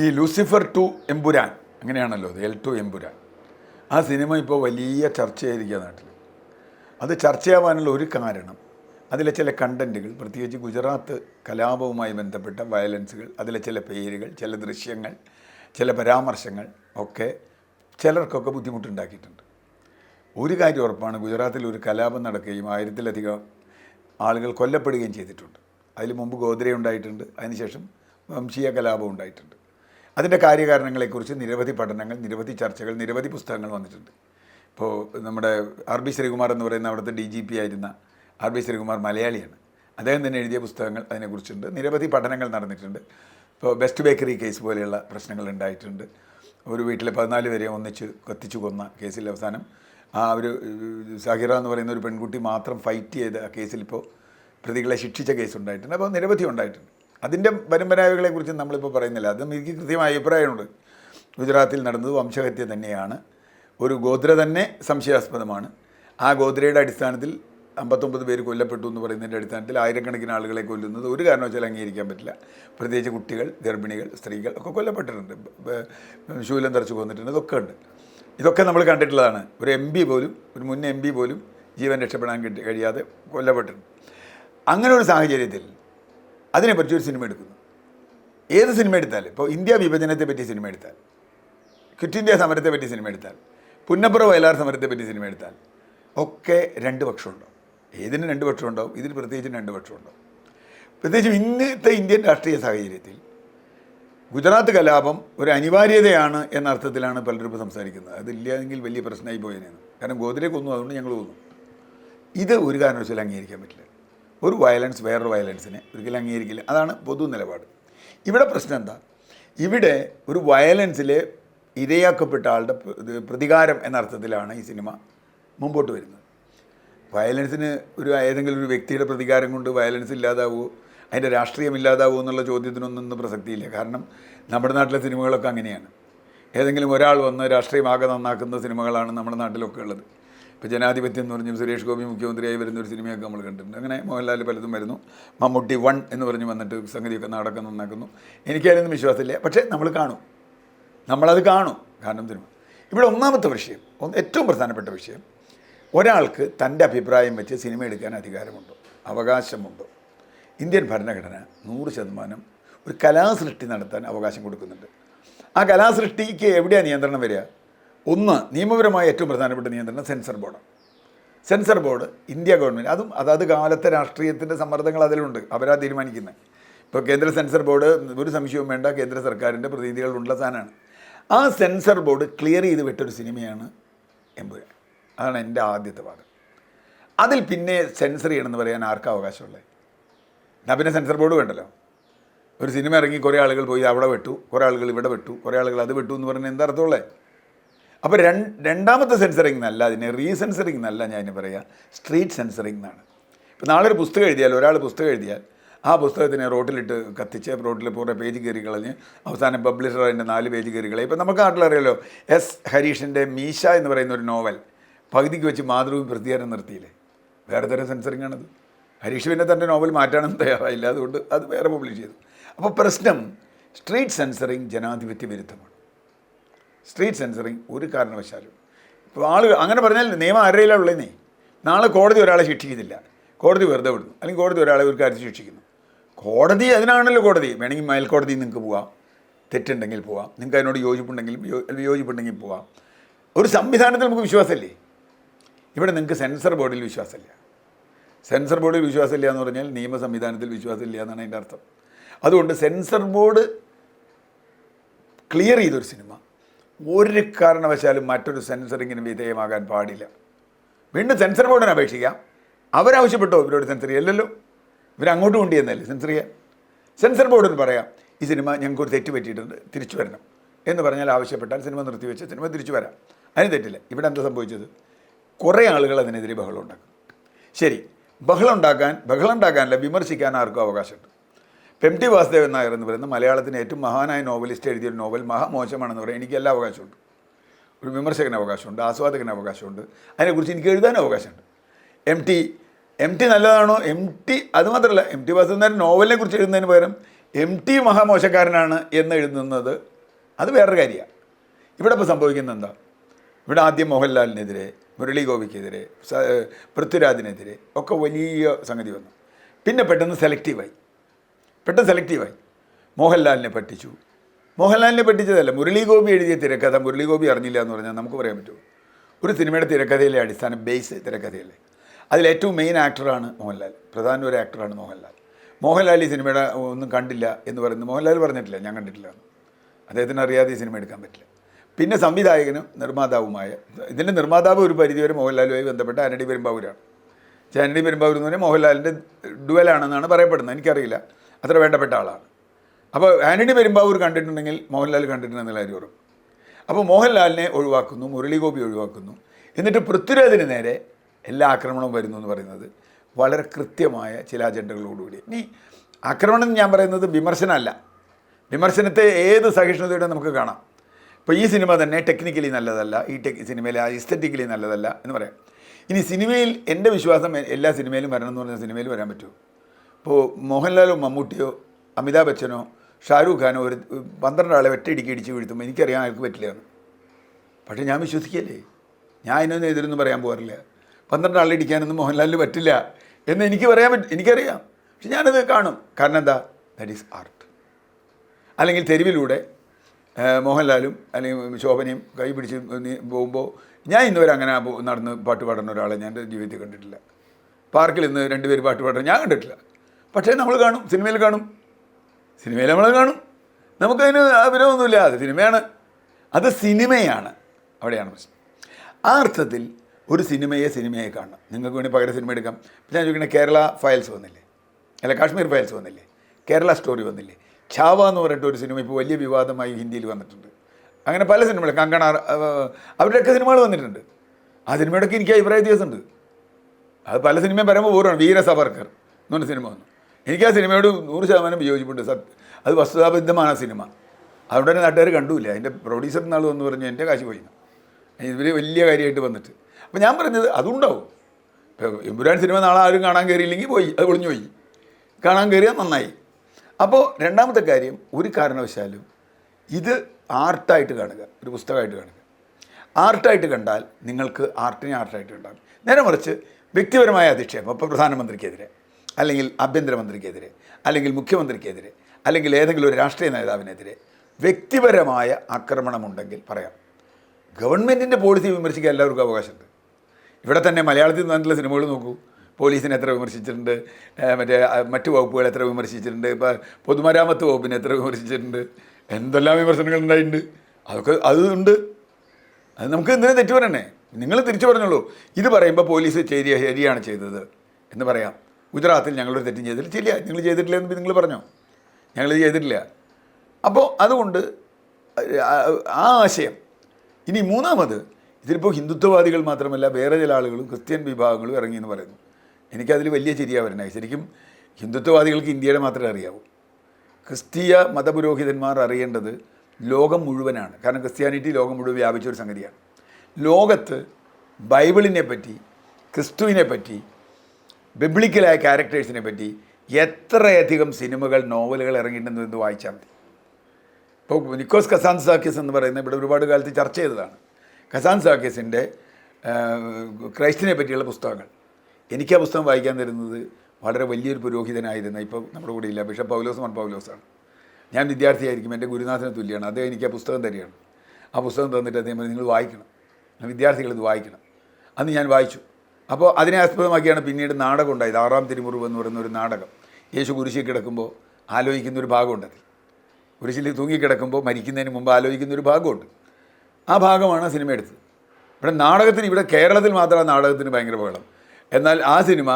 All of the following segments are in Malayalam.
ഈ ലൂസിഫർ ടു എമ്പുരാൻ അങ്ങനെയാണല്ലോ എൽ ടു എമ്പുരാൻ. ആ സിനിമ ഇപ്പോൾ വലിയ ചർച്ചയായിരിക്കുക നാട്ടിൽ അത് ചർച്ചയാവാനുള്ള ഒരു കാരണം അതിലെ ചില കണ്ടന്റുകൾ പ്രത്യേകിച്ച് ഗുജറാത്ത് കലാപവുമായി ബന്ധപ്പെട്ട വയലൻസുകൾ അതിലെ ചില പേരുകൾ ചില ദൃശ്യങ്ങൾ ചില പരാമർശങ്ങൾ ഒക്കെ ചിലർക്കൊക്കെ ബുദ്ധിമുട്ടുണ്ടാക്കിയിട്ടുണ്ട്. ഒരു കാര്യം ഉറപ്പാണ് ഗുജറാത്തിൽ ഒരു കലാപം നടക്കുകയും ആയിരത്തിലധികം ആളുകൾ കൊല്ലപ്പെടുകയും ചെയ്തിട്ടുണ്ട്. അതിൽ മുമ്പ് ഗോദ്ര ഉണ്ടായിട്ടുണ്ട് അതിനുശേഷം വംശീയ കലാപം ഉണ്ടായിട്ടുണ്ട്. അതിന്റെ കാര്യകാരണങ്ങളെക്കുറിച്ച് നിരവധി പഠനങ്ങൾ നിരവധി ചർച്ചകൾ നിരവധി പുസ്തകങ്ങൾ വന്നിട്ടുണ്ട്. ഇപ്പോൾ നമ്മുടെ ആർ ബി ശ്രീകുമാർ എന്ന് പറയുന്ന അവിടുത്തെ ഡി ജി പി ആയിരുന്ന ആർ ബി ശ്രീകുമാർ മലയാളിയാണ്. അദ്ദേഹം തന്നെ എഴുതിയ പുസ്തകങ്ങൾ അതിനെക്കുറിച്ചുണ്ട്. നിരവധി പഠനങ്ങൾ നടന്നിട്ടുണ്ട്. ഇപ്പോൾ ബെസ്റ്റ് ബേക്കറി കേസ് പോലെയുള്ള പ്രശ്നങ്ങൾ ഉണ്ടായിട്ടുണ്ട്. ഒരു വീട്ടിലെ പതിനാല് പേരെ ഒന്നിച്ച് കത്തിച്ചു കൊന്ന കേസിൽ അവസാനം ആ ഒരു സഹിറ എന്ന് പറയുന്ന ഒരു പെൺകുട്ടി മാത്രം ഫൈറ്റ് ചെയ്ത് ആ കേസിൽ ഇപ്പോൾ പ്രതികളെ ശിക്ഷിച്ച കേസ് ഉണ്ടായിട്ടുണ്ട് അപ്പോൾ നിരവധി ഉണ്ടായിട്ടുണ്ട്. അതിന്റെ പരമ്പരാഗകളെ കുറിച്ച് നമ്മളിപ്പോൾ പറയുന്നില്ല. അത് എനിക്ക് കൃത്യമായ അഭിപ്രായമുണ്ട്. ഗുജറാത്തിൽ നടന്നത് വംശഹത്യ തന്നെയാണ്. ഒരു ഗോത്ര തന്നെ സംശയാസ്പദമാണ്. ആ ഗോത്രയുടെ അടിസ്ഥാനത്തിൽ അമ്പത്തൊമ്പത് പേര് കൊല്ലപ്പെട്ടു എന്ന് പറയുന്നതിന്റെ അടിസ്ഥാനത്തിൽ ആയിരക്കണക്കിന് ആളുകളെ കൊല്ലുന്നത് ഒരു കാരണവശാലും അംഗീകരിക്കാൻ പറ്റില്ല. പ്രത്യേകിച്ച് കുട്ടികൾ ഗർഭിണികൾ സ്ത്രീകൾ ഒക്കെ കൊല്ലപ്പെട്ടിട്ടുണ്ട്. ശൂലം തറച്ചു കൊന്നിട്ടുണ്ട്. ഇതൊക്കെ ഉണ്ട്. ഇതൊക്കെ നമ്മൾ കണ്ടിട്ടുള്ളതാണ്. ഒരു എം പി പോലും ഒരു മുൻ എം പി പോലും ജീവൻ രക്ഷപ്പെടാൻ കഴിയാതെ കൊല്ലപ്പെട്ടിട്ടുണ്ട്. അങ്ങനെ ഒരു സാഹചര്യത്തിൽ അതിനെപ്പറ്റി ഒരു സിനിമ എടുക്കുന്നു. ഏത് സിനിമ എടുത്താലും ഇപ്പോൾ ഇന്ത്യ വിഭജനത്തെ പറ്റി സിനിമ എടുത്താൽ ക്വിറ്റ് ഇന്ത്യ സമരത്തെ പറ്റി സിനിമ എടുത്താൽ പുന്നപ്പുറ വയലാർ സമരത്തെ പറ്റി സിനിമ എടുത്താൽ ഒക്കെ രണ്ട് പക്ഷമുണ്ടാവും. ഏതിന് രണ്ട് പക്ഷമുണ്ടാവും? ഇതിന് പ്രത്യേകിച്ചും രണ്ട് പക്ഷമുണ്ടാവും. പ്രത്യേകിച്ചും ഇന്നത്തെ ഇന്ത്യൻ രാഷ്ട്രീയ സാഹചര്യത്തിൽ ഗുജറാത്ത് കലാപം ഒരു അനിവാര്യതയാണ് എന്ന അർത്ഥത്തിലാണ് പലരും ഇപ്പോൾ സംസാരിക്കുന്നത്. അതില്ലെങ്കിൽ വലിയ പ്രശ്നമായി പോയതിനാണ് കാരണം ഗോതിരെ കൊന്നു. അതുകൊണ്ട് ഞങ്ങൾ കൊന്നു. ഇത് ഒരു കാരണവശാലും അംഗീകരിക്കാൻ പറ്റില്ല. ഒരു വയലൻസ് വേറൊരു വയലൻസിനെ ഒരിക്കലും അംഗീകരിക്കില്ല. അതാണ് പൊതു നിലപാട്. ഇവിടെ പ്രശ്നം എന്താ? ഇവിടെ ഒരു വയലൻസിൽ ഇരയാക്കപ്പെട്ട ആളുടെ പ്രതികാരം എന്ന അർത്ഥത്തിലാണ് ഈ സിനിമ മുമ്പോട്ട് വരുന്നത്. വയലൻസിന് ഒരു ഏതെങ്കിലും ഒരു വ്യക്തിയുടെ പ്രതികാരം കൊണ്ട് വയലൻസ് ഇല്ലാതാവുമോ അതിന്റെ രാഷ്ട്രീയം ഇല്ലാതാവുമോ എന്നുള്ള ചോദ്യത്തിനൊന്നും ഇന്ന് പ്രസക്തിയില്ല. കാരണം നമ്മുടെ നാട്ടിലെ സിനിമകളൊക്കെ അങ്ങനെയാണ്. ഏതെങ്കിലും ഒരാൾ വന്ന് രാഷ്ട്രീയമാകെ നന്നാക്കുന്ന സിനിമകളാണ് നമ്മുടെ നാട്ടിലൊക്കെ ഉള്ളത്. ഇപ്പോൾ ജനാധിപത്യം എന്ന് പറഞ്ഞ് സുരേഷ് ഗോപി മുഖ്യമന്ത്രിയായി വരുന്ന ഒരു സിനിമയൊക്കെ നമ്മൾ കണ്ടിട്ടുണ്ട്. അങ്ങനെ മോഹൻലാൽ പലതും വരുന്നു. മമ്മൂട്ടി വൺ എന്ന് പറഞ്ഞ് വന്നിട്ട് സംഗതിയൊക്കെ നാടകം നന്നാക്കുന്നു. എനിക്കതിനൊന്നും വിശ്വാസമില്ല. പക്ഷേ നമ്മൾ കാണും. നമ്മളത് കാണും. കാരണം സിനിമ ഇവിടെ ഒന്നാമത്തെ വിഷയം ഏറ്റവും പ്രധാനപ്പെട്ട വിഷയം ഒരാൾക്ക് തന്റെ അഭിപ്രായം വെച്ച് സിനിമ എടുക്കാൻ അധികാരമുണ്ടോ അവകാശമുണ്ടോ. ഇന്ത്യൻ ഭരണഘടന നൂറ് ശതമാനം ഒരു കലാസൃഷ്ടി നടത്താൻ അവകാശം കൊടുക്കുന്നുണ്ട്. ആ കലാസൃഷ്ടിക്ക് എവിടെയാണ് നിയന്ത്രണം വരിക? ഒന്ന് നിയമപരമായ ഏറ്റവും പ്രധാനപ്പെട്ട നിയന്ത്രണം സെൻസർ ബോർഡാണ് സെൻസർ ബോർഡ് ഇന്ത്യ ഗവൺമെന്റ് അതും അതാത് കാലത്തെ രാഷ്ട്രീയത്തിന്റെ സമ്മർദ്ദങ്ങൾ അതിലുണ്ട് അവരാ തീരുമാനിക്കുന്നത് ഇപ്പോൾ കേന്ദ്ര സെൻസർ ബോർഡ് ഒരു സംശയവും വേണ്ട കേന്ദ്ര സർക്കാരിന്റെ പ്രതിനിധികളുള്ള സാധനമാണ്. ആ സെൻസർ ബോർഡ് ക്ലിയർ ചെയ്ത് വിട്ടൊരു സിനിമയാണ് എമ്പുരാൻ. അതാണ് എന്റെ ആദ്യത്തെ വാദം. അതിൽ പിന്നെ സെൻസർ ചെയ്യണമെന്ന് പറയാൻ ആർക്കാ അവകാശമുള്ളത് എന്നാൽ പിന്നെ സെൻസർ ബോർഡ് വേണ്ടല്ലോ. ഒരു സിനിമ ഇറങ്ങി കുറേ ആളുകൾ പോയി അവിടെ വെട്ടു കുറേ ആളുകൾ ഇവിടെ വെട്ടു കുറേ ആളുകൾ അത് വെട്ടു എന്ന് പറഞ്ഞാൽ എന്താ അർത്ഥമുള്ളത് അപ്പോൾ രണ്ട് രണ്ടാമത്തെ സെൻസറിങ് എന്നല്ല അതിന് റീസെൻസറിങ് എന്നല്ല ഞാൻ പറയുക സ്ട്രീറ്റ് സെൻസറിങ് എന്നാണ്. ഇപ്പോൾ നാളെ ഒരു പുസ്തകം എഴുതിയാൽ ഒരാൾ പുസ്തകം എഴുതിയാൽ ആ പുസ്തകത്തിനെ റോട്ടിലിട്ട് കത്തിച്ച് റോട്ടിൽ പൂർണ പേജ് കയറി കളഞ്ഞ് അവസാനം പബ്ലിഷർ അതിന്റെ നാല് പേജ് കയറി കളയും. ഇപ്പോൾ നമുക്ക് നാട്ടിലറിയാലോ എസ് ഹരീഷിന്റെ മീശ എന്ന് പറയുന്ന ഒരു നോവൽ പകുതിക്ക് വെച്ച് മാതൃഭൂമി പ്രതികാരം നിർത്തിയില്ലേ? വേറെ തരം സെൻസറിങ് ആണത്. ഹരീഷ് പിന്നെ തന്റെ നോവൽ മാറ്റാനും തയ്യാറായില്ല. അതുകൊണ്ട് അത് വേറെ പബ്ലിഷ് ചെയ്തു. അപ്പോൾ പ്രശ്നം സ്ട്രീറ്റ് സെൻസറിങ് ജനാധിപത്യ വിരുദ്ധമാണ്. സ്ട്രീറ്റ് സെൻസറിങ് ഒരു കാരണവശാലും. ഇപ്പോൾ ആൾ അങ്ങനെ പറഞ്ഞാൽ നിയമം ആരുടെയിലാണ് ഉള്ളതെന്നേ നാളെ കോടതി ഒരാളെ ശിക്ഷിക്കുന്നില്ല. കോടതി വെറുതെ വിടുന്നു. അല്ലെങ്കിൽ കോടതി ഒരാളെ ഒരു കാര്യത്തിൽ ശിക്ഷിക്കുന്നു. കോടതി അതിനാണല്ലോ കോടതി. വേണമെങ്കിൽ മേൽക്കോടതി നിങ്ങൾക്ക് പോവാം. തെറ്റുണ്ടെങ്കിൽ പോവാം. നിങ്ങൾക്ക് അതിനോട് യോജിപ്പുണ്ടെങ്കിൽ യോജിപ്പുണ്ടെങ്കിൽ പോവാം. ഒരു സംവിധാനത്തിൽ നമുക്ക് വിശ്വാസമില്ലേ? ഇവിടെ നിങ്ങൾക്ക് സെൻസർ ബോർഡിൽ വിശ്വാസമില്ല. സെൻസർ ബോർഡിൽ വിശ്വാസമില്ല എന്ന് പറഞ്ഞാൽ നിയമ സംവിധാനത്തിൽ വിശ്വാസമില്ല എന്നാണ് അതിന്റെ അർത്ഥം. അതുകൊണ്ട് സെൻസർ ബോർഡ് ക്ലിയർ ചെയ്തൊരു സിനിമ. ഒരു കാരണവശാലും മറ്റൊരു സെൻസറിങ്ങിന് വിധേയമാകാൻ പാടില്ല. വീണ്ടും സെൻസർ ബോർഡിന് അപേക്ഷിക്കാം. അവരാവശ്യപ്പെട്ടോ? ഇവരോട് സെൻസർ ചെയ്യല്ലല്ലോ. ഇവരങ്ങോട്ട് കൊണ്ടുചെന്നല്ലേ സെൻസർ ചെയ്യാൻ? സെൻസർ ബോർഡിന് പറയാം ഈ സിനിമ ഞങ്ങൾക്കൊരു തെറ്റ് പറ്റിയിട്ടുണ്ട് തിരിച്ചു വരണം. എന്ന് പറഞ്ഞാൽ ആവശ്യപ്പെട്ടാൽ സിനിമ നിർത്തിവെച്ച് സിനിമ തിരിച്ചു വരാം. അതിന് തെറ്റില്ല. ഇവിടെ എന്താ സംഭവിച്ചത്? കുറേ ആളുകൾ അതിനെതിരെ ബഹളം ഉണ്ടാക്കും ശരി ബഹളം ഉണ്ടാക്കാൻ ബഹളം ഉണ്ടാക്കാനല്ല വിമർശിക്കാൻ ആർക്കും അവകാശമുണ്ട്. എം ടി വാസുദേവൻ നായർ എന്ന് പറയുന്ന മലയാളത്തിന് ഏറ്റവും മഹാനായ നോവലിസ്റ്റ് എഴുതിയൊരു നോവൽ മഹാമോശമാണെന്ന് പറയാൻ എനിക്ക് എല്ലാ അവകാശമുണ്ട്. ഒരു വിമർശകന് അവകാശമുണ്ട് ആസ്വാദകന് അവകാശമുണ്ട്. അതിനെക്കുറിച്ച് എനിക്ക് എഴുതാൻ അവകാശമുണ്ട്. എം ടി എം ടി നല്ലതാണോ? എം ടി അത് മാത്രമല്ല എം ടി വാസുദേവൻ നായർ നോവലിനെ കുറിച്ച് എഴുതുന്നതിന് പകരം എം ടി മഹാമോശക്കാരനാണ് എന്ന് എഴുതുന്നത് അത് വേറൊരു കാര്യമാണ്. ഇവിടെ ഇപ്പോൾ സംഭവിക്കുന്നത് എന്താ? ഇവിടെ ആദ്യം മോഹൻലാലിനെതിരെ മുരളി ഗോപിക്കെതിരെ പൃഥ്വിരാജിനെതിരെ ഒക്കെ വലിയ സംഗതി വന്നു. പിന്നെ പെട്ടെന്ന് സെലക്റ്റീവായി പെട്ടെന്ന് സെലക്റ്റീവായി മോഹൻലാലിനെ പറ്റിച്ചു. മോഹൻലാലിനെ പറ്റിച്ചതല്ല മുരളി ഗോപി എഴുതിയ തിരക്കഥ മുരളി ഗോപി അറിഞ്ഞില്ല എന്ന് പറഞ്ഞാൽ നമുക്ക് പറയാൻ പറ്റുമോ? ഒരു സിനിമയുടെ തിരക്കഥയിലെ അടിസ്ഥാന ബേസ് തിരക്കഥയല്ലേ? അതിലേറ്റവും മെയിൻ ആക്ടറാണ് മോഹൻലാൽ. പ്രധാന ഒരു ആക്ടറാണ് മോഹൻലാൽ. മോഹൻലാൽ ഈ സിനിമയുടെ ഒന്നും കണ്ടില്ല എന്ന് പറയുന്നത് മോഹൻലാൽ പറഞ്ഞിട്ടില്ല ഞാൻ കണ്ടിട്ടില്ല. അദ്ദേഹത്തിന് അറിയാതെ ഈ സിനിമ എടുക്കാൻ പറ്റില്ല. പിന്നെ സംവിധായകനും നിർമ്മാതാവുമായ ഇതിന്റെ നിർമ്മാതാവ് ഒരു പരിധിവരെ മോഹൻലാലുമായി ബന്ധപ്പെട്ട ആനടി പെരുമ്പാവൂരാണ്. ആനഡി പെരുമ്പാവൂർ എന്ന് പറഞ്ഞാൽ മോഹൻലാലിന്റെ ഡുവലാണെന്നാണ് പറയപ്പെടുന്നത്. എനിക്കറിയില്ല. അത്ര വേണ്ടപ്പെട്ട ആളാണ്. അപ്പോൾ ആന്റണി പെരുമ്പാവൂർ കണ്ടിട്ടുണ്ടെങ്കിൽ മോഹൻലാൽ കണ്ടിട്ടുണ്ടെന്നുള്ള കാര്യം ഉറപ്പ്. അപ്പോൾ മോഹൻലാലിനെ ഒഴിവാക്കുന്നു മുരളീഗോപി ഒഴിവാക്കുന്നു. എന്നിട്ട് പൃഥ്വിരാജിന് നേരെ എല്ലാ ആക്രമണവും വരുന്നു എന്ന് പറയുന്നത് വളരെ കൃത്യമായ ചില അജണ്ടകളോടുകൂടി. ഇനി ആക്രമണം എന്ന് ഞാൻ പറയുന്നത് വിമർശനമല്ല. വിമർശനത്തെ ഏത് സഹിഷ്ണുതയുടെ നമുക്ക് കാണാം. ഇപ്പോൾ ഈ സിനിമ തന്നെ ടെക്നിക്കലി നല്ലതല്ല ഈ ടെക് സിനിമയിലെ ഇസ്തറ്റിക്കലി നല്ലതല്ല എന്ന് പറയാം. ഇനി സിനിമയിൽ എന്റെ വിശ്വാസം എല്ലാ സിനിമയിലും വരണം എന്ന് പറഞ്ഞ സിനിമയിൽ വരാൻ പറ്റുമോ? ഇപ്പോൾ മോഹൻലാലോ മമ്മൂട്ടിയോ അമിതാഭ് ബച്ചനോ ഷാരൂഖ് ഖാനോ ഒരു പന്ത്രണ്ട് ആളെ ഒറ്റയിടിക്ക് ഇടിച്ച് വീഴ്ത്തുമ്പോൾ എനിക്കറിയാൻ അയാൾക്ക് പറ്റില്ലയാണ് പക്ഷേ ഞാൻ വിശ്വസിക്കല്ലേ ഞാൻ അതിനൊന്നും എതിരൊന്നും പറയാൻ പോകാറില്ല. പന്ത്രണ്ട് ആളെ ഇടിക്കാനൊന്നും മോഹൻലാലിന് പറ്റില്ല എന്ന് എനിക്ക് പറയാൻ പറ്റും എനിക്കറിയാം. പക്ഷെ ഞാനത് കാണും. കാരണം എന്താ? ദാറ്റ് ഈസ് ആർട്ട് അല്ലെങ്കിൽ തെരുവിലൂടെ മോഹൻലാലും അല്ലെങ്കിൽ ശോഭനയും കൈ പിടിച്ച് പോകുമ്പോൾ ഞാൻ ഇന്നുവരെ അങ്ങനെ നടന്ന് പാട്ട് പാടുന്ന ഒരാളെ ഞാൻ ജീവിതത്തിൽ കണ്ടിട്ടില്ല. പാർക്കിൽ ഇന്ന് രണ്ടുപേർ പാട്ട് പാടുന്നത് ഞാൻ കണ്ടിട്ടില്ല. പക്ഷേ നമ്മൾ കാണും സിനിമയിൽ കാണും. സിനിമയിൽ നമ്മൾ കാണും. നമുക്കതിന് വിവരമൊന്നുമില്ല അത് സിനിമയാണ്. അത് സിനിമയാണ്. അവിടെയാണ് പ്രശ്നം. ആ അർത്ഥത്തിൽ ഒരു സിനിമയെ സിനിമയെ കാണണം. നിങ്ങൾക്ക് വേണ്ടി പകരം സിനിമ എടുക്കാം. പിന്നെ ഞാൻ ചോദിക്കുന്നത് കേരള ഫയൽസ് വന്നില്ലേ? അല്ല കാശ്മീർ ഫയൽസ് വന്നില്ലേ? കേരള സ്റ്റോറി വന്നില്ലേ? ഛാവ എന്ന് പറഞ്ഞിട്ട് ഒരു സിനിമ ഇപ്പോൾ വലിയ വിവാദമായി ഹിന്ദിയിൽ വന്നിട്ടുണ്ട്. അങ്ങനെ പല സിനിമകൾ കങ്കണ അവരുടെയൊക്കെ സിനിമകൾ വന്നിട്ടുണ്ട്. ആ സിനിമയുടെയൊക്കെ എനിക്ക് അഭിപ്രായ വ്യത്യാസമുണ്ട്. അത് പല സിനിമയും പറയുമ്പോൾ ഓരോ വീര സവർക്കർ എന്ന് പറഞ്ഞ സിനിമ വന്നു. എനിക്ക് ആ സിനിമയോട് നൂറ് ശതമാനം വിയോജിപ്പുണ്ട്. അത് വസ്തുതാബദ്ധമാണ് ആ സിനിമ. അവിടെ തന്നെ നാട്ടുകാർ കണ്ടുമില്ല അതിന്റെ പ്രൊഡ്യൂസർ നാൾ വന്ന് പറഞ്ഞു എന്റെ കാശ് പോയി ഇവർ വലിയ കാര്യമായിട്ട് വന്നിട്ട്. അപ്പോൾ ഞാൻ പറഞ്ഞത് അതുണ്ടാവും. ഇപ്പോൾ എമ്പുരാൻ സിനിമ നാളെ ആരും കാണാൻ കയറിയില്ലെങ്കിൽ പോയി അത് ഒളിഞ്ഞു പോയി. കാണാൻ കയറിയാൽ നന്നായി. അപ്പോൾ രണ്ടാമത്തെ കാര്യം ഒരു കാരണവശാലും ഇത് ആർട്ടായിട്ട് കാണുക ഒരു പുസ്തകമായിട്ട് കാണുക. ആർട്ടായിട്ട് കണ്ടാൽ നിങ്ങൾക്ക് ആർട്ടിനെ ആർട്ടായിട്ട് കണ്ടാൽ നേരെ മറിച്ച് വ്യക്തിപരമായ അധിക്ഷേപം ഇപ്പോൾ പ്രധാനമന്ത്രിക്കെതിരെ. അല്ലെങ്കിൽ ആഭ്യന്തരമന്ത്രിക്കെതിരെ അല്ലെങ്കിൽ മുഖ്യമന്ത്രിക്കെതിരെ അല്ലെങ്കിൽ ഏതെങ്കിലും ഒരു രാഷ്ട്രീയ നേതാവിനെതിരെ വ്യക്തിപരമായ ആക്രമണമുണ്ടെങ്കിൽ പറയാം. ഗവൺമെന്റിന്റെ പോളിസി വിമർശിക്കാൻ എല്ലാവർക്കും അവകാശമുണ്ട്. ഇവിടെ തന്നെ മലയാളത്തിൽ നിന്നുള്ള സിനിമകൾ നോക്കൂ. പോലീസിനെ എത്ര വിമർശിച്ചിട്ടുണ്ട് മറ്റേ മറ്റു വകുപ്പുകൾ എത്ര വിമർശിച്ചിട്ടുണ്ട് ഇപ്പോൾ പൊതുമരാമത്ത് വകുപ്പിനെ എത്ര വിമർശിച്ചിട്ടുണ്ട് എന്തെല്ലാം വിമർശനങ്ങൾ ഉണ്ടായിട്ടുണ്ട്. അതൊക്കെ അതുണ്ട് അത് നമുക്ക് ഇന്നലെ തെറ്റ് പറയണേ നിങ്ങൾ തിരിച്ചു പറഞ്ഞോളൂ. ഇത് പറയുമ്പോൾ പോലീസ് ശരി ശരിയാണ് ചെയ്തത് എന്ന് പറയാം. ഗുജറാത്തിൽ ഞങ്ങളൊരു തെറ്റും ചെയ്തില്ല. ശരിയാ നിങ്ങൾ ചെയ്തിട്ടില്ല എന്ന് നിങ്ങൾ പറഞ്ഞോ? ഞങ്ങളിത് ചെയ്തിട്ടില്ല. അപ്പോൾ അതുകൊണ്ട് ആ- ആശയം. ഇനി മൂന്നാമത് ഇതിലിപ്പോൾ ഹിന്ദുത്വവാദികൾ മാത്രമല്ല വേറെ ചില ആളുകളും ക്രിസ്ത്യൻ വിഭാഗങ്ങളും ഇറങ്ങി എന്ന് പറയുന്നു. എനിക്കതിൽ വലിയ ചിരിയാ വരുന്നത്. ശരിക്കും ഹിന്ദുത്വവാദികൾക്ക് ഇന്ത്യയുടെ മാത്രമേ അറിയാവൂ. ക്രിസ്തീയ മതപുരോഹിതന്മാർ അറിയേണ്ടത് ലോകം മുഴുവനാണ്. കാരണം ക്രിസ്ത്യാനിറ്റി ലോകം മുഴുവൻ വ്യാപിച്ച ഒരു സംഗതിയാണ്. ലോകത്ത് ബൈബിളിനെ പറ്റി ക്രിസ്തുവിനെ പറ്റി ബിബ്ലിക്കലായ ക്യാരക്ടേഴ്സിനെ പറ്റി എത്രയധികം സിനിമകൾ നോവലുകൾ ഇറങ്ങിയിട്ടുണ്ടെന്ന് എന്ന് വായിച്ചാൽ മതി. ഇപ്പോൾ നിക്കോസ് കസാൻസാക്കിസ് എന്ന് പറയുന്ന ഇവിടെ ഒരുപാട് കാലത്ത് ചർച്ച ചെയ്തതാണ്. കസാൻസാക്കിസിന്റെ ക്രൈസ്റ്റിനെ പറ്റിയുള്ള പുസ്തകങ്ങൾ. എനിക്ക് ആ പുസ്തകം വായിക്കാൻ തരുന്നത് വളരെ വലിയൊരു പുരോഹിതനായിരുന്ന ഇപ്പോൾ നമ്മുടെ കൂടെ ഇല്ല ബിഷപ്പ് പൗലോസ് മൺ പൗലോസാണ്. ഞാൻ വിദ്യാർത്ഥിയായിരിക്കും എന്റെ ഗുരുനാഥന് തുല്യമാണ് അദ്ദേഹം എനിക്ക് ആ പുസ്തകം തരികയാണ്. ആ പുസ്തകം തന്നിട്ട് അദ്ദേഹം നിങ്ങൾ വായിക്കണം വിദ്യാർത്ഥികൾ ഇത് വായിക്കണം. അന്ന് ഞാൻ വായിച്ചു. അപ്പോൾ അതിനെ ആസ്പദമാക്കിയാണ് പിന്നീട് നാടകം ഉണ്ടായത് ആറാം തിരുമുറിവ് എന്ന് പറയുന്ന ഒരു നാടകം. യേശു കുരിശിൽ കിടക്കുമ്പോൾ ആലോചിക്കുന്ന ഒരു ഭാഗമുണ്ട് അതിൽ. കുരിശിൽ തൂങ്ങിക്കിടക്കുമ്പോൾ മരിക്കുന്നതിന് മുമ്പ് ആലോചിക്കുന്ന ഒരു ഭാഗമുണ്ട്. ആ ഭാഗമാണ് സിനിമ എടുത്തത്. ഇവിടെ നാടകത്തിന് ഇവിടെ കേരളത്തിൽ മാത്രമാണ് നാടകത്തിന് ഭയങ്കര ബഹളം. എന്നാൽ ആ സിനിമ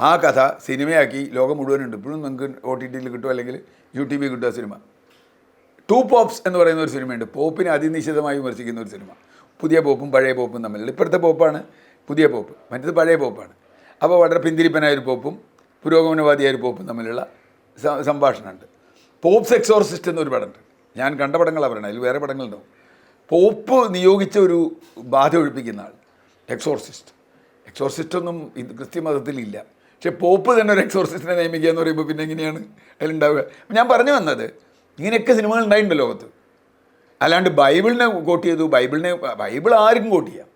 ആ കഥ സിനിമയാക്കി ലോകം മുഴുവനുണ്ട്. ഇപ്പോഴും നിങ്ങൾക്ക് ഒ ടി ടിയിൽ കിട്ടും അല്ലെങ്കിൽ യൂട്യൂബിൽ കിട്ടും ആ സിനിമ. ടു പോപ്സ് എന്ന് പറയുന്ന ഒരു സിനിമയുണ്ട്. പോപ്പിനെ അതിനിശ്ചിതമായി വിമർശിക്കുന്ന ഒരു സിനിമ. പുതിയ പോപ്പും പഴയ പോപ്പും തമ്മിലുള്ള. ഇപ്പോഴത്തെ പോപ്പാണ് പുതിയ പോപ്പ്. മറ്റത് പഴയ പോപ്പാണ്. അപ്പോൾ വളരെ പിന്തിരിപ്പനായ ഒരു പോപ്പും പുരോഗമനവാദിയായ ഒരു പോപ്പും തമ്മിലുള്ള സംഭാഷണമുണ്ട്. പോപ്സ് എക്സോർസിസ്റ്റ് എന്നൊരു പടമുണ്ട്. ഞാൻ കണ്ട പടങ്ങളാണ് പറയുന്നത് അതിൽ വേറെ പടങ്ങളുണ്ടാവും. പോപ്പ് നിയോഗിച്ച ഒരു ബാധ ഒഴിപ്പിക്കുന്ന ആൾ എക്സോർസിസ്റ്റ്. എക്സോർസിസ്റ്റ് ഒന്നും ഇത് മതത്തിലില്ല പക്ഷേ പോപ്പ് തന്നെ ഒരു എക്സോർസിസ്റ്റിനെ നിയമിക്കുക എന്ന് പറയുമ്പോൾ പിന്നെ എങ്ങനെയാണ് അതിലുണ്ടാവുക? ഞാൻ പറഞ്ഞു വന്നത് ഇങ്ങനെയൊക്കെ സിനിമകൾ ഉണ്ടായിട്ടുണ്ട് ലോകത്ത്. അല്ലാണ്ട് ബൈബിളിനെ കോട്ട് ചെയ്തു ബൈബിളിനെ ബൈബിൾ ആർക്കും കോട്ട് ചെയ്യാം.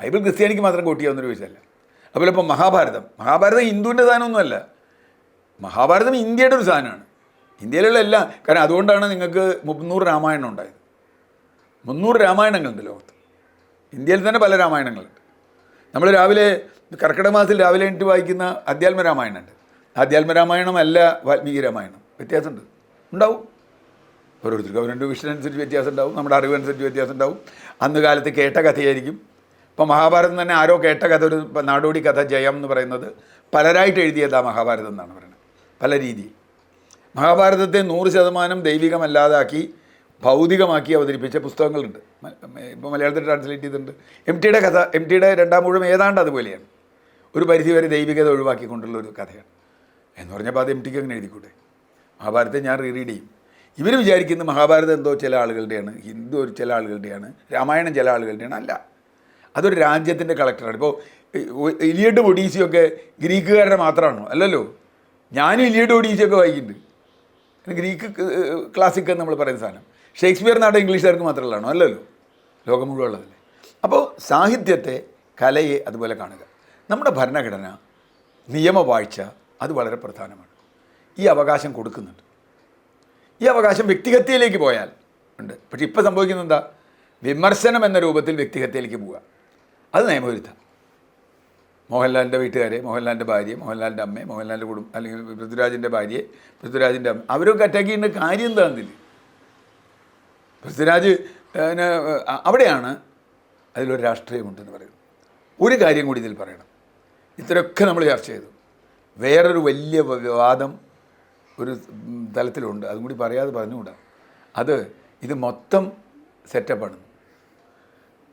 ബൈബിൾ ക്രിസ്ത്യാനിക്ക് മാത്രം കൂട്ടിയാവുന്ന ഒരു വിഷയമല്ല. അതുപോലെ ഇപ്പോൾ മഹാഭാരതം. മഹാഭാരതം ഹിന്ദുവിന്റെ സാധനമൊന്നുമല്ല. മഹാഭാരതം ഇന്ത്യയുടെ ഒരു സാധനമാണ്. ഇന്ത്യയിലുള്ള എല്ലാം കാരണം അതുകൊണ്ടാണ് നിങ്ങൾക്ക് മുന്നൂറ് രാമായണം ഉണ്ടായത്. മുന്നൂറ് രാമായണങ്ങളുണ്ട് ലോകത്ത്. ഇന്ത്യയിൽ തന്നെ പല രാമായണങ്ങളുണ്ട്. നമ്മൾ രാവിലെ കർക്കിടക മാസത്തിൽ രാവിലെ എണീറ്റ് വായിക്കുന്ന അധ്യാത്മ രാമായണമുണ്ട് അധ്യാത്മ രാമായണം അല്ല വാൽമീകി രാമായണം. വ്യത്യാസമുണ്ട്. ഉണ്ടാവും. ഓരോരുത്തർക്കും അവരുടെ വിഷയം അനുസരിച്ച് വ്യത്യാസം ഉണ്ടാവും നമ്മുടെ അറിവനുസരിച്ച് വ്യത്യാസം ഉണ്ടാവും അന്ന് കാലത്ത് കേട്ട കഥയായിരിക്കും. ഇപ്പോൾ മഹാഭാരതം തന്നെ ആരോ കേട്ട കഥ ഒരു നാടോടി കഥ ജയം എന്ന് പറയുന്നത് പലരായിട്ട് എഴുതിയതാ മഹാഭാരതം എന്നാണ് പറയുന്നത്. പല രീതിയിൽ മഹാഭാരതത്തെ നൂറ് ശതമാനം ദൈവികമല്ലാതാക്കി ഭൗതികമാക്കി അവതരിപ്പിച്ച പുസ്തകങ്ങളുണ്ട്. ഇപ്പോൾ മലയാളത്തിൽ ട്രാൻസ്ലേറ്റ് ചെയ്തിട്ടുണ്ട്. എം ടിയുടെ കഥ എം ടിയുടെ രണ്ടാം മുഴുവൻ ഏതാണ്ട് അതുപോലെയാണ്. ഒരു പരിധിവരെ ദൈവികത ഒഴിവാക്കിക്കൊണ്ടുള്ള ഒരു കഥയാണ്. എന്ന് പറഞ്ഞപ്പോൾ അത് എം ടിക്ക് അങ്ങനെ എഴുതിക്കൂടെ? മഹാഭാരതത്തെ ഞാൻ റീറീഡ് ചെയ്യും. ഇവർ വിചാരിക്കുന്നത് മഹാഭാരതം എന്തോ ചില ആളുകളുടെയാണ് ഹിന്ദു ഒരു ചില ആളുകളുടെയാണ് രാമായണം ചില ആളുകളുടെയാണ് അല്ല. അതൊരു രാജ്യത്തിന്റെ കളക്ടറാണ് ഇപ്പോൾ ഇലിയഡ് ഒഡീസിയൊക്കെ ഗ്രീക്കുകാരുടെ മാത്രമാണോ? അല്ലല്ലോ. ഞാനും ഇലിയഡ് ഒഡീസിയൊക്കെ വായിക്കുന്നുണ്ട്. ഗ്രീക്ക് ക്ലാസിക് എന്ന് നമ്മൾ പറയുന്ന സാധനം. ഷേക്സ്പിയർ നാട് ഇംഗ്ലീഷുകാർക്ക് മാത്രമുള്ളതാണോ അല്ലല്ലോ. ലോകം മുഴുവൻ ഉള്ളതല്ലേ. അപ്പോൾ സാഹിത്യത്തെ കലയെ അതുപോലെ കാണുക. നമ്മുടെ ഭരണഘടന നിയമവാഴ്ച അത് വളരെ പ്രധാനമാണ്. ഈ അവകാശം കൊടുക്കുന്നുണ്ട്. ഈ അവകാശം വ്യക്തിഹത്യയിലേക്ക് പോയാൽ ഉണ്ട്. പക്ഷെ ഇപ്പോൾ സംഭവിക്കുന്നത് എന്താ? വിമർശനം എന്ന രൂപത്തിൽ വ്യക്തിഹത്യയിലേക്ക് പോവുക. അത് നിയമവിരുദ്ധം. മോഹൻലാലിന്റെ വീട്ടുകാരെ മോഹൻലാലിന്റെ ഭാര്യ മോഹൻലാലിന്റെ അമ്മയെ മോഹൻലാലിന്റെ കുടുംബം അല്ലെങ്കിൽ പൃഥ്വിരാജിന്റെ ഭാര്യയെ പൃഥ്വിരാജിന്റെ അമ്മ അവരൊക്കെ അറ്റാക്ക് ചെയ്യുന്ന കാര്യം എന്താണെന്നില്ല പൃഥ്വിരാജ് അവിടെയാണ് അതിലൊരു രാഷ്ട്രീയമുണ്ടെന്ന് പറയുന്നത്. ഒരു കാര്യം കൂടി ഇതിൽ പറയണം. ഇത്രയൊക്കെ നമ്മൾ ചർച്ച ചെയ്തു. വേറൊരു വലിയ വിവാദം ഒരു തലത്തിലുണ്ട്. അതും കൂടി പറയാതെ പറഞ്ഞുകൂടാ. അത് ഇത് മൊത്തം സെറ്റപ്പാണ്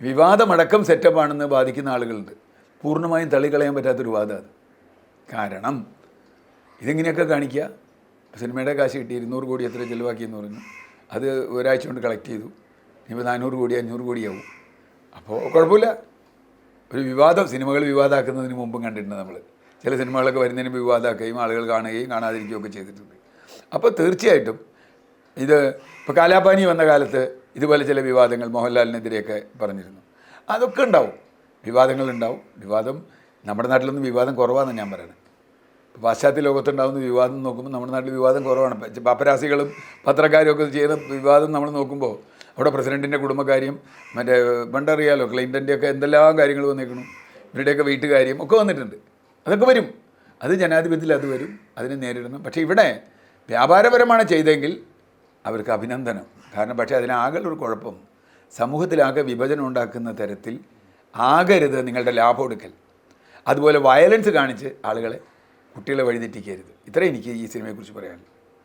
വിവാദമടക്കം സെറ്റപ്പാണെന്ന് ബാധിക്കുന്ന ആളുകളുണ്ട്. പൂർണമായും തള്ളിക്കളയാൻ പറ്റാത്തൊരു വാദം അത്. കാരണം ഇതെങ്ങനെയൊക്കെ കാണിക്കുക. സിനിമയുടെ കാശ് കിട്ടി ഇരുന്നൂറ് കോടി എത്ര ചിലവാക്കിയെന്ന് പറഞ്ഞു. അത് ഒരാഴ്ച കൊണ്ട് കളക്ട് ചെയ്തു. ഇനിയിപ്പോൾ നാനൂറ് കോടി അഞ്ഞൂറ് കോടിയാവും. അപ്പോൾ കുഴപ്പമില്ല. ഒരു വിവാദം സിനിമകൾ വിവാദമാക്കുന്നതിന് മുമ്പും കണ്ടിട്ടുണ്ട് നമ്മൾ ചില സിനിമകളൊക്കെ വരുന്നതിന് വിവാദമാക്കുകയും ആളുകൾ കാണുകയും കാണാതിരിക്കുകയും ഒക്കെ ചെയ്തിട്ടുണ്ട്. അപ്പോൾ തീർച്ചയായിട്ടും ഇത് ഇപ്പോൾ കാലാപാനി വന്ന കാലത്ത് ഇതുപോലെ ചില വിവാദങ്ങൾ മോഹൻലാലിനെതിരെയൊക്കെ പറഞ്ഞിരുന്നു. അതൊക്കെ ഉണ്ടാവും. വിവാദങ്ങൾ ഉണ്ടാവും വിവാദം നമ്മുടെ നാട്ടിലൊന്നും വിവാദം കുറവാണെന്ന് ഞാൻ പറയുന്നത് പാശ്ചാത്യ ലോകത്തുണ്ടാകുന്ന വിവാദം നോക്കുമ്പോൾ നമ്മുടെ നാട്ടിൽ വിവാദം കുറവാണ്. പാപ്പരാസികളും പത്രക്കാരും ഒക്കെ ചെയ്യുന്ന വിവാദം നമ്മൾ നോക്കുമ്പോൾ അവിടെ പ്രസിഡന്റിന്റെ കുടുംബകാര്യം മറ്റേ പണ്ടറിയാലോ ക്ലിന്റന്റെയൊക്കെ എന്തെല്ലാം കാര്യങ്ങൾ വന്നേക്കണം. ഇവരുടെയൊക്കെ വീട്ടുകാര്യം ഒക്കെ വന്നിട്ടുണ്ട്. അതൊക്കെ വരും. അത് ജനാധിപത്യത്തിൽ അത് വരും. അതിനെ നേരിടണം പക്ഷേ ഇവിടെ വ്യാപാരപരമാണ് ചെയ്തെങ്കിൽ അവർക്ക് അഭിനന്ദനം. കാരണം പക്ഷേ അതിനാകെ ഒരു കുഴപ്പം. സമൂഹത്തിലാകെ വിഭജനം ഉണ്ടാക്കുന്ന തരത്തിൽ ആകരുത് നിങ്ങളുടെ ലാഭം എടുക്കൽ. അതുപോലെ വയലൻസ് കാണിച്ച് ആളുകളെ കുട്ടികളെ വഴിതെറ്റിക്കരുത്. ഇത്രയും എനിക്ക് ഈ സിനിമയെക്കുറിച്ച് പറയാനുള്ളൂ